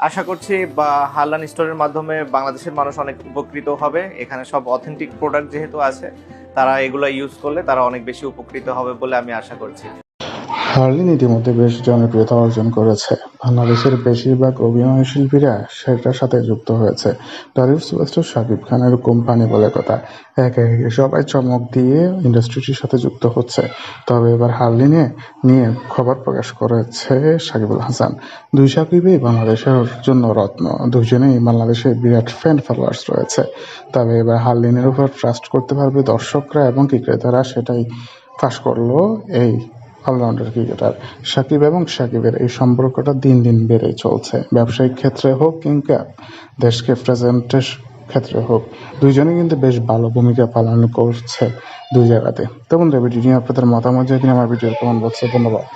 আশা করছি বা হারলান স্টোরের মাধ্যমে বাংলাদেশের মানুষ অনেক উপকৃত হবে। এখানে সব অথেন্টিক প্রোডাক্ট যেহেতু আছে, তারা এগুলো ইউজ করলে তারা অনেক বেশি উপকৃত হবে বলে আমি আশা করছি। হার্লিন ইতিমধ্যে বেশ জনপ্রিয়তা অর্জন করেছে। বাংলাদেশের বেশিরভাগ অভিনয় শিল্পীরা সেটার সাথে যুক্ত হয়েছে। টলিউড সুপারস্টার শাকিব খানের কোম্পানি বলে কথা। একে একে সবাই চমক দিয়ে ইন্ডাস্ট্রিটির সাথে যুক্ত হচ্ছে। তবে এবার হার্লিনে নিয়ে খবর প্রকাশ করেছে সাকিবুল হাসান। দুই সাকিবই বাংলাদেশের জন্য রত্ন। দুজনেই বাংলাদেশে বিরাট ফ্যান ফলোয়ার্স রয়েছে। তবে এবার হার্লিনের উপর ট্রাস্ট করতে পারবে দর্শকরা এবং ক্রিকেটাররা সেটাই ফাঁস করল এই অলরাউন্ডার ক্রিকেটার সাকিব এবং সাকিবের এই সম্পর্কটা দিন দিন বেড়েই চলছে। ব্যবসায়িক ক্ষেত্রে হোক কিংবা দেশকে প্রেজেন্টের ক্ষেত্রে হোক দুইজনে কিন্তু বেশ ভালো ভূমিকা পালন করছে দুই জায়গাতে। তো বন্ধুরা ভিডিও নিয়ে আপনাদের মতামত যদি আমার ভিডিও কেমন বলছে ধন্যবাদ।